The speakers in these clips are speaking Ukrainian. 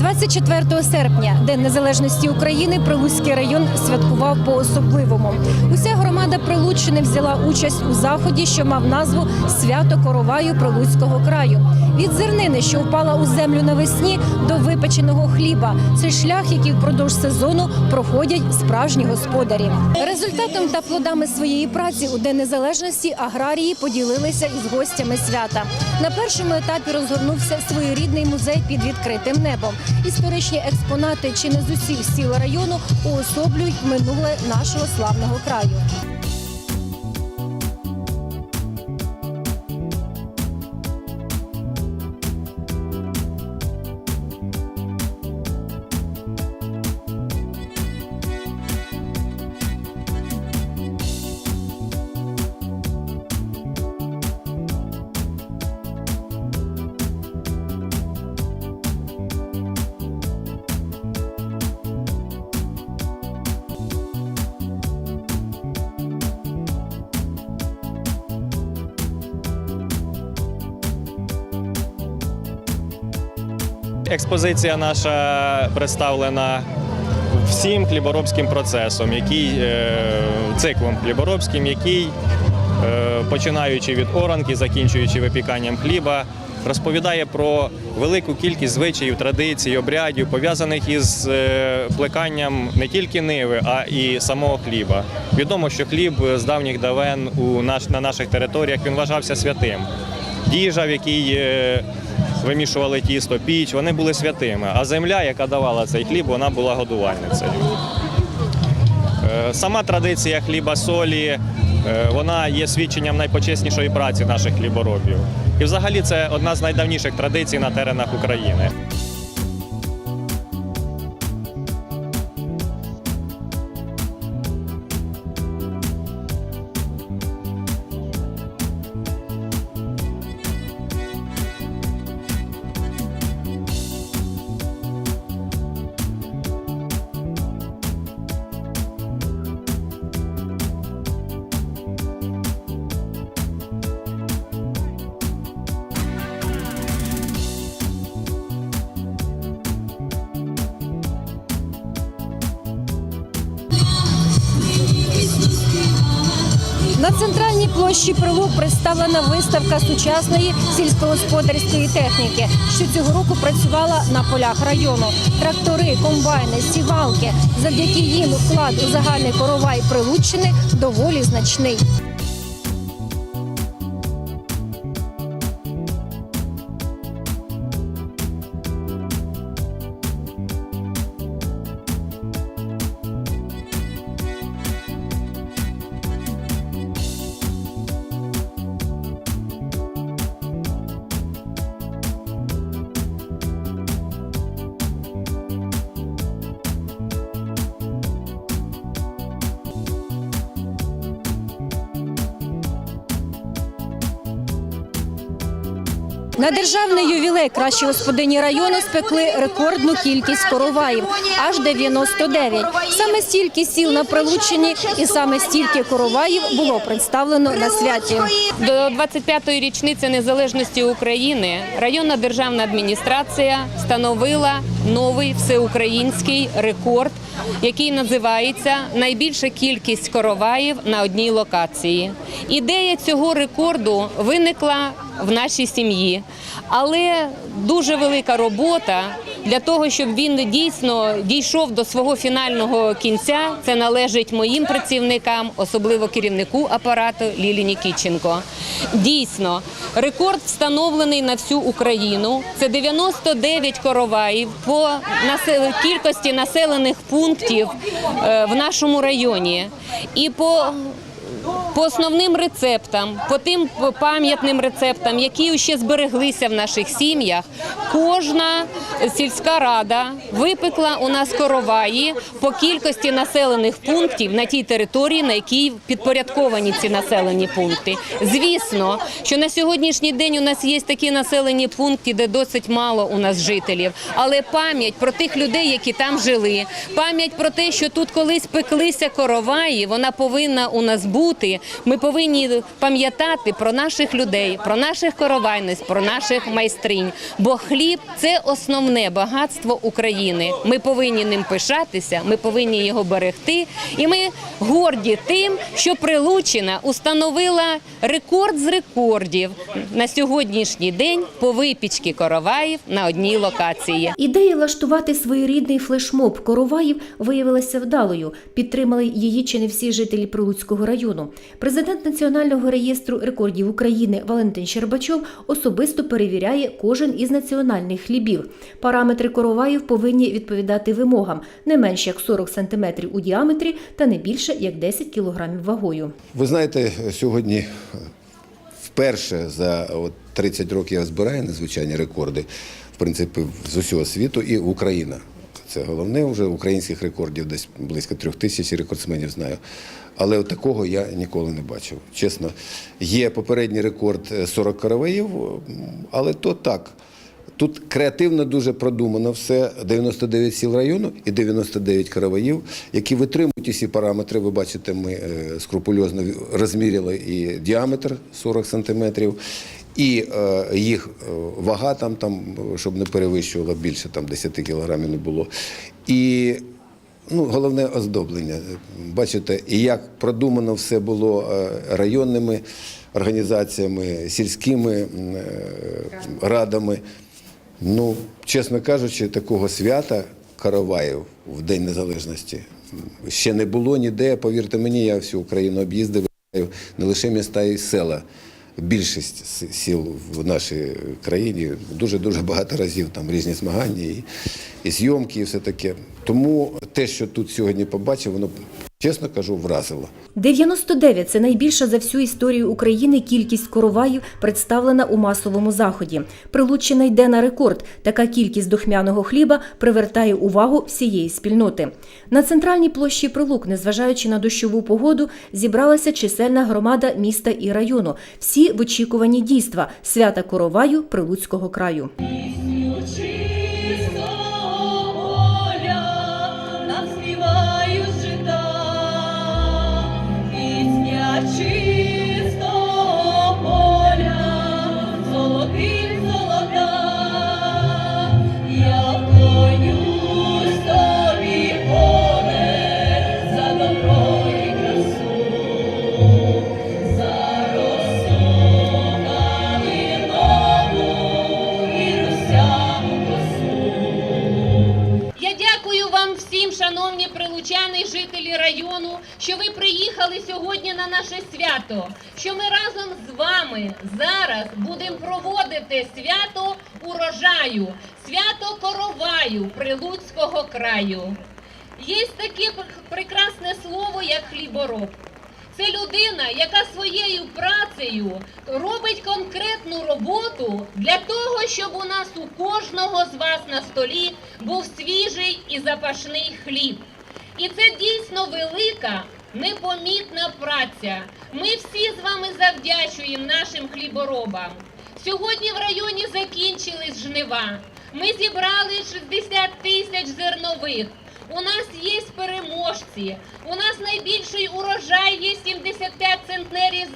24 серпня, День Незалежності України, Прилуцький район святкував по-особливому. Уся громада Прилуччини взяла участь у заході, що мав назву Свято Короваю Прилуцького краю. Від зернини, що впала у землю навесні, до випеченого хліба. Це шлях, який впродовж сезону проходять справжні господарі. Результатом та плодами своєї праці у День Незалежності аграрії поділилися із гостями свята. На першому етапі розгорнувся своєрідний музей під відкритим небом. Історичні експонати чи не з усіх сіл району уособлюють минуле нашого славного краю. Експозиція наша представлена всім хліборобським процесом, який е, циклом хліборобським, який, е, починаючи від оранки, закінчуючи випіканням хліба, розповідає про велику кількість звичаїв, традицій, обрядів, пов'язаних із е, плеканням не тільки ниви, а і самого хліба. Відомо, що хліб з давніх давен у наш, на наших територіях він вважався святим. Діжа, в якій вимішували тісто, піч, вони були святими. А земля, яка давала цей хліб, вона була годувальницею. Е, Сама традиція хліба солі, е, вона є свідченням найпочеснішої праці наших хліборобів. І взагалі це одна з найдавніших традицій на теренах України. Площі Прилук представлена виставка сучасної сільськогосподарської техніки, що цього року працювала на полях району. Трактори, комбайни, сівалки. Завдяки їм вклад у загальний коровай Прилуччини доволі значний. Державний ювілей кращі господині району спекли рекордну кількість короваїв аж 99. Саме стільки сіл на Прилуччині і саме стільки короваїв було представлено на святі. До 25-ї річниці незалежності України районна державна адміністрація встановила новий всеукраїнський рекорд, який називається Найбільша кількість короваїв на одній локації. Ідея цього рекорду виникла в нашій сім'ї, але дуже велика робота для того, щоб він дійсно дійшов до свого фінального кінця. Це належить моїм працівникам, особливо керівнику апарату Лілі Нікіченко. Дійсно, рекорд встановлений на всю Україну. Це 99 короваїв по кількості населених пунктів е, в нашому районі. І по по основним рецептам, по тим пам'ятним рецептам, які ще збереглися в наших сім'ях, кожна сільська рада випекла у нас короваї по кількості населених пунктів на тій території, на якій підпорядковані ці населені пункти. Звісно, що на сьогоднішній день у нас є такі населені пункти, де досить мало у нас жителів, але пам'ять про тих людей, які там жили, пам'ять про те, що тут колись пеклися короваї, вона повинна у нас бути Ми повинні пам'ятати про наших людей, про наших коровайниць, про наших майстринь. Бо хліб це основне багатство України. Ми повинні ним пишатися, ми повинні його берегти. І ми горді тим, що Прилучина установила рекорд з рекордів на сьогоднішній день по випічці короваїв на одній локації. Ідея влаштувати своєрідний флешмоб короваїв виявилася вдалою. Підтримали її чи не всі жителі Прилуцького району. Президент Національного реєстру рекордів України Валентин Щербачов особисто перевіряє кожен із національних хлібів. Параметри короваїв повинні відповідати вимогам не менш як 40 см у діаметрі та не більше як 10 кг вагою. Ви знаєте, сьогодні вперше за от 30 років я збираю надзвичайні рекорди, в принципі, з усього світу і Україна. Це головне вже українських рекордів, десь близько трьох тисяч рекордсменів знаю. Але от такого я ніколи не бачив. Чесно, є попередній рекорд е, 40 караваїв, але то так. Тут креативно дуже продумано все. 99 сіл району і 99 караваїв, які витримують усі параметри. Ви бачите, ми е, скрупульозно розміряли і діаметр 40 сантиметрів, і е, їх е, вага там, там, щоб не перевищувала більше там, 10 кілограмів не було. І Ну, головне оздоблення. Бачите, і як продумано все було е, районними організаціями, сільськими е, радами. Ну, чесно кажучи, такого свята Караваїв в День Незалежності ще не було ніде. Повірте мені, я всю Україну об'їздив не лише міста і села. Більшість сіл в нашій країні дуже дуже багато разів там різні змагання і, і зйомки, і все таке. Тому те, що тут сьогодні побачив, воно чесно кажу, вразило. 99 – це найбільша за всю історію України кількість короваїв, представлена у масовому заході. Прилуччина йде на рекорд. Така кількість духмяного хліба привертає увагу всієї спільноти. На центральній площі Прилук, незважаючи на дощову погоду, зібралася чисельна громада міста і району. Всі в очікуванні дійства свята короваю Прилуцького краю. Району, що ви приїхали сьогодні на наше свято. Що ми разом з вами зараз будемо проводити свято урожаю, свято короваю Прилуцького краю. Є таке прекрасне слово, як хлібороб. Це людина, яка своєю працею робить конкретну роботу для того, щоб у нас у кожного з вас на столі був свіжий і запашний хліб. І це дійсно велика, непомітна праця. Ми всі з вами завдячуємо нашим хліборобам. Сьогодні в районі закінчились жнива. Ми зібрали 60 тисяч зернових. У нас є переможці. У нас найбільший урожай є 75 центнерів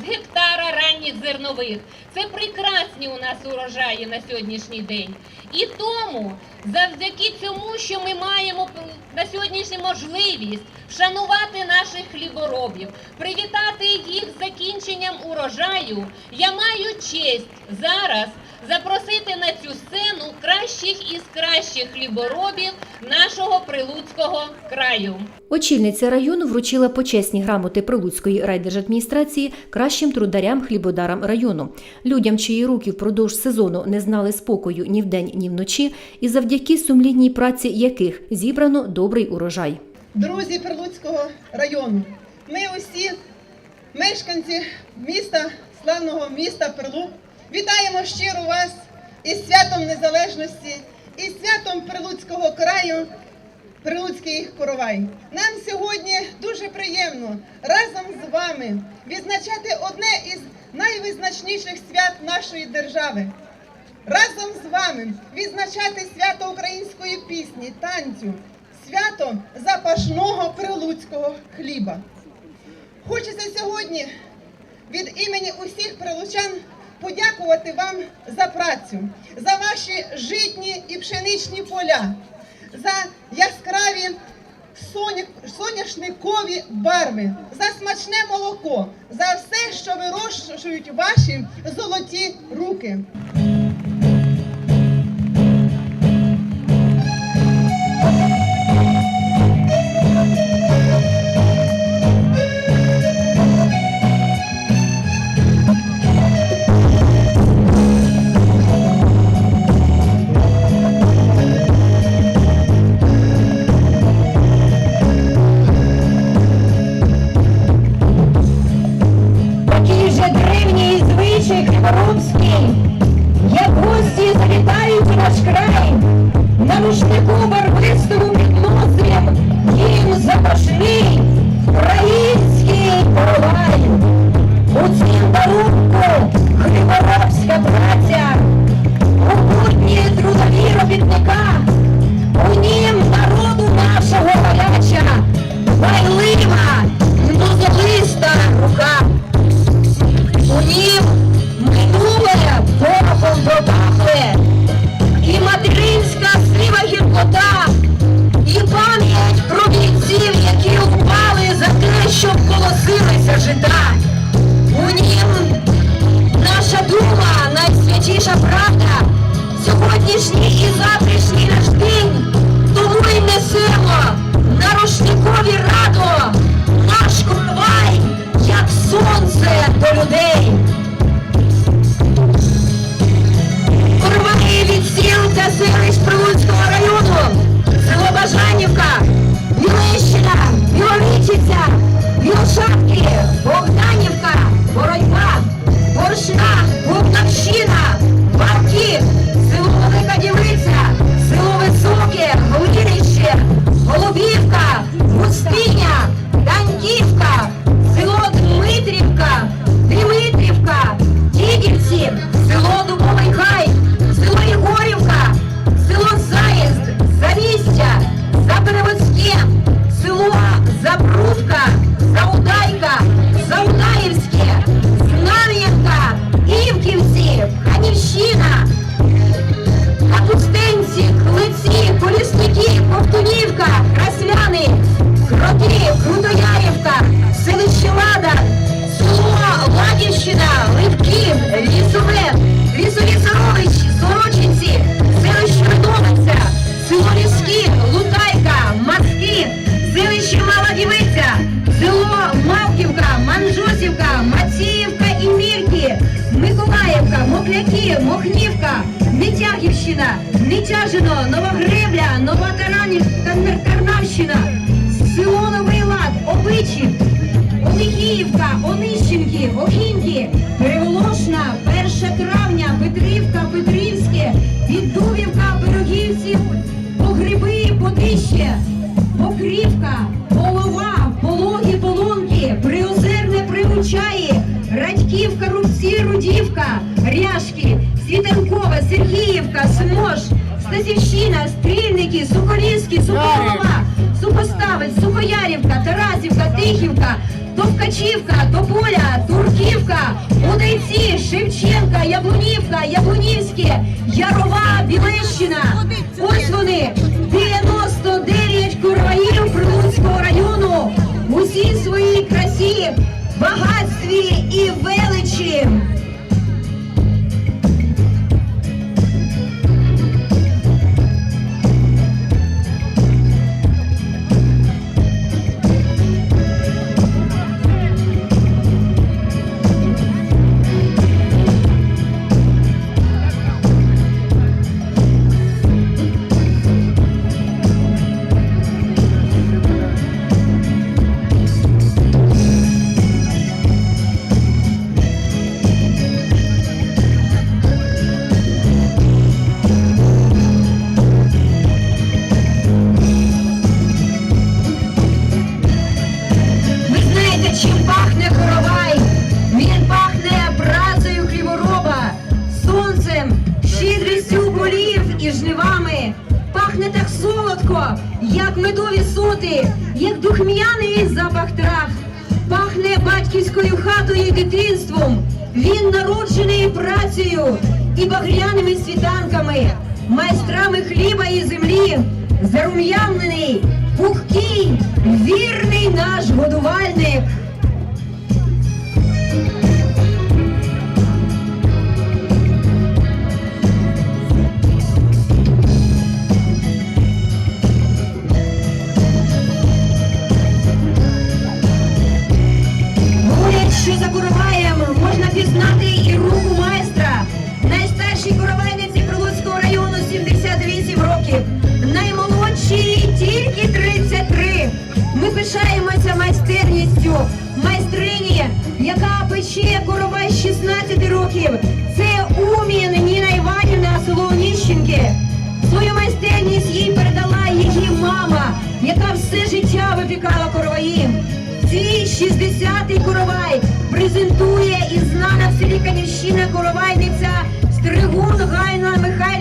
з гектара ранніх зернових. Це прекрасні у нас урожаї на сьогоднішній день. І тому, завдяки цьому, що ми маємо на сьогоднішній можливість вшанувати наших хліборобів, привітати їх з закінченням урожаю, я маю честь зараз запросити на цю сцену кращих із кращих хліборобів нашого Прилуцького краю. Очільниця району вручила почесні грамоти Прилуцької райдержадміністрації кращим трударям хлібодарам району, людям, чиї руки впродовж сезону не знали спокою ні вдень, ні вночі, і завдяки сумлінній праці яких зібрано добрий урожай. Друзі Прилуцького району, ми усі мешканці міста, славного міста Прилук, вітаємо щиро вас із святом Незалежності, із святом Прилуцького краю, Прилуцький коровай. Нам сьогодні дуже приємно разом з вами відзначати одне із найвизначніших свят нашої держави. Разом з вами відзначати свято української пісні, танцю, свято запашного прилуцького хліба. Хочеться сьогодні від імені усіх прилучан. Подякувати вам за працю, за ваші житні і пшеничні поля, за яскраві соняшникові барви, за смачне молоко, за все, що вирощують ваші золоті руки. сьогоднішній і завтрашній наш день, тому й несемо на рушникові радо наш конвай, як сонце до людей. Корваї від сіл та селищ Прилуцького району, село Бажанівка, Білищина, Білорічиця, Білшанки, Богданівка, Боротьба, Борщина, Богдавщина. Спиня! Даньківка. Нечашино, Новоград. Батьківщина, Стрільники, Сухолівський, Сухоголова, Сухоставець, Сухоярівка, Тарасівка, Тихівка, Товкачівка, Тополя, Турківка, Удайці, Шевченка, Яблунівка, Яблунівське, Ярова, Білещина. Ось вони 99 курваїв Прилуцького району. Усі своїй красі, багатстві і величі. Зарум'янений, пухкий, вірний наш годувальник. Що за короваєм можна пізнати і руку майстра. Наймолодшій тільки 33. Ми пишаємося майстерністю майстрині, яка пече коровай з 16 років. Це Умін Ніна Іванівна Солоніщенки. Свою майстерність їй передала її мама, яка все життя випікала короваї. Цей 60-й коровай презентує і знана в селі Канівщина коровайниця Стригун Гайна Михайлівна.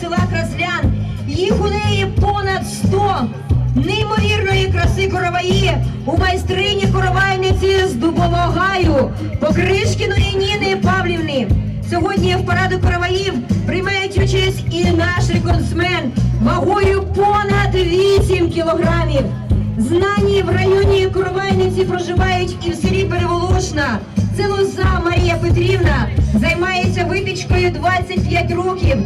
Села Краслян. Їх у неї понад 100. Неймовірної краси короваї у майстрині коровайниці з Дубового гаю Покришкіної Ніни Павлівни. Сьогодні в параду короваїв приймають участь і наш рекордсмен вагою понад 8 кілограмів. Знані в районі Коровайниці проживають і в селі Переволошна. Це лоза Марія Петрівна займається випічкою 25 років.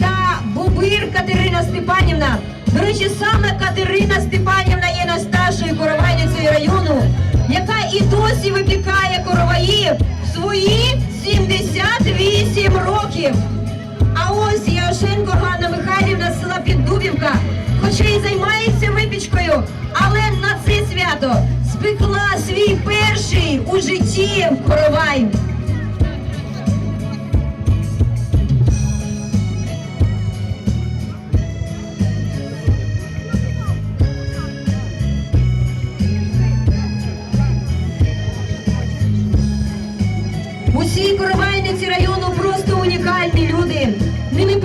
Та Бобир Катерина Степанівна. До речі, саме Катерина Степанівна є найстаршою коровайницею району, яка і досі випікає короваї в свої 78 років. А ось Яшенко Ганна Михайлівна з села Піддубівка, хоча й займається випічкою, але на це свято спекла свій перший у житті коровай.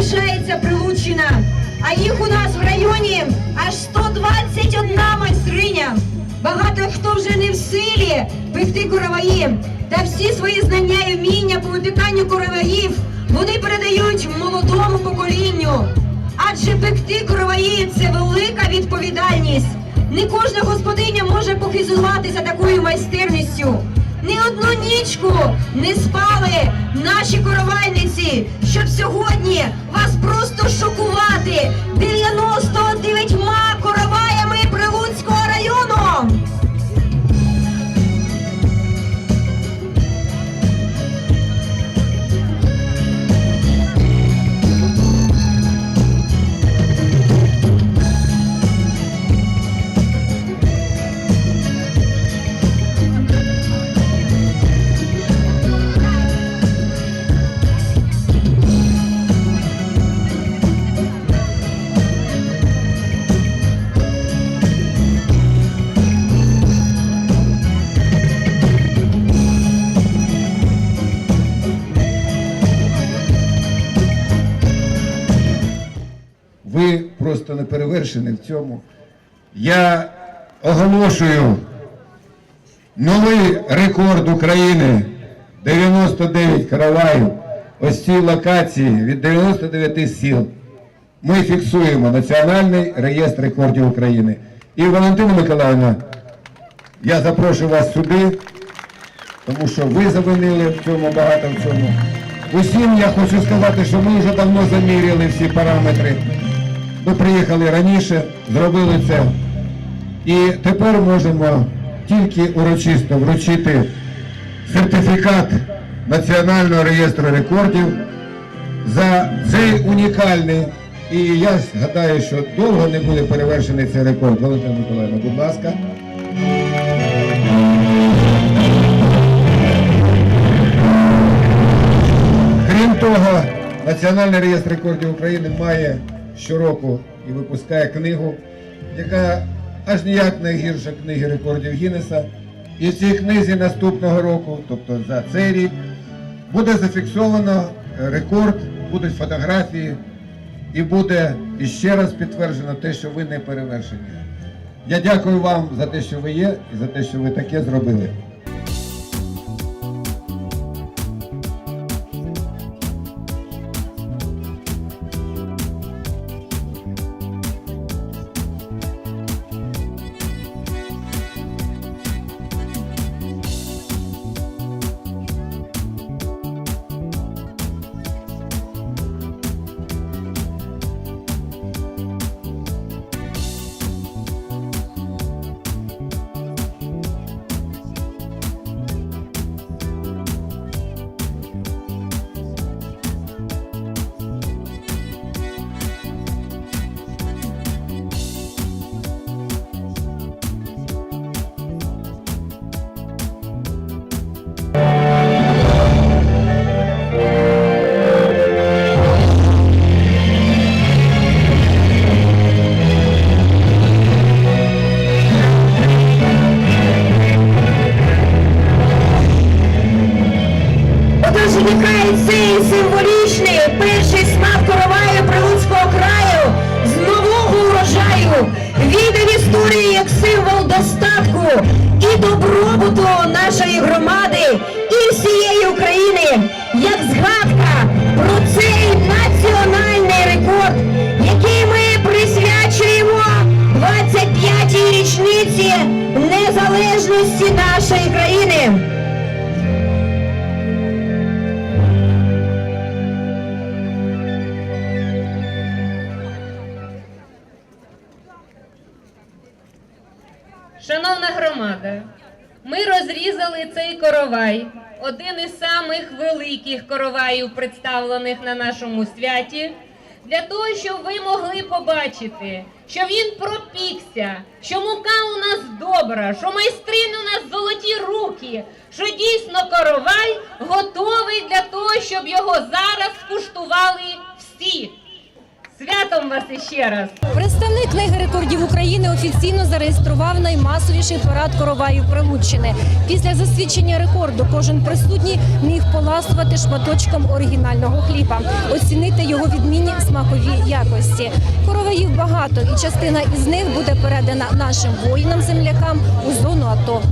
Ними пишається Прилуччина. А їх у нас в районі аж 121 майстриня. Багато хто вже не в силі пекти короваї. Та всі свої знання і вміння по випіканню короваїв вони передають молодому поколінню. Адже пекти короваї це велика відповідальність. Не кожна господиня може похизуватися такою майстерністю. Не одну нічку не спали наші коровайниці, щоб сьогодні вас просто шокувати. 99 короваями Прилуцького перевершені в цьому. Я оголошую новий рекорд України 99 караваїв. Ось цій локації від 99 сіл. Ми фіксуємо Національний реєстр рекордів України. І Валентина Миколаївна, я запрошую вас сюди, тому що ви завинили в цьому багато в цьому. Усім я хочу сказати, що ми вже давно заміряли всі параметри. Ми приїхали раніше, зробили це. І тепер можемо тільки урочисто вручити сертифікат Національного реєстру рекордів за цей унікальний. І я гадаю, що довго не буде перевершений цей рекорд. Валентина Миколаївна, будь ласка. Крім того, Національний реєстр рекордів України має щороку і випускає книгу, яка аж ніяк не гірша книги рекордів Гіннеса. І в цій книзі наступного року, тобто за цей рік, буде зафіксовано рекорд, будуть фотографії і буде іще раз підтверджено те, що ви не перевершені. Я дякую вам за те, що ви є, і за те, що ви таке зробили. Коровай, один із самих великих короваїв, представлених на нашому святі, для того, щоб ви могли побачити, що він пропікся, що мука у нас добра, що майстрин у нас золоті руки, що дійсно коровай готовий для того, щоб його зараз скуштували всі. Святом вас іще раз! Представник книги рекордів України офіційно зареєстрував наймасовіший парад короваю Прилуччини. Після засвідчення рекорду кожен присутній міг поласувати шматочком оригінального хліба, оцінити його відмінні смакові якості. Короваїв багато, і частина із них буде передана нашим воїнам-землякам у зону АТО.